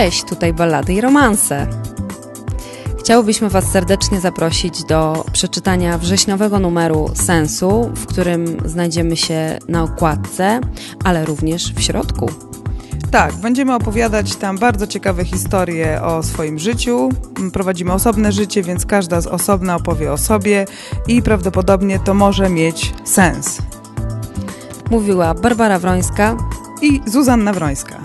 Cześć, tutaj ballady i romanse. Chciałbyśmy Was serdecznie zaprosić do przeczytania wrześniowego numeru Sensu, w którym znajdziemy się na okładce, ale również w środku. Tak, będziemy opowiadać tam bardzo ciekawe historie o swoim życiu. Prowadzimy osobne życie, więc każda z osobna opowie o sobie i prawdopodobnie to może mieć sens. Mówiła Barbara Wrońska i Zuzanna Wrońska.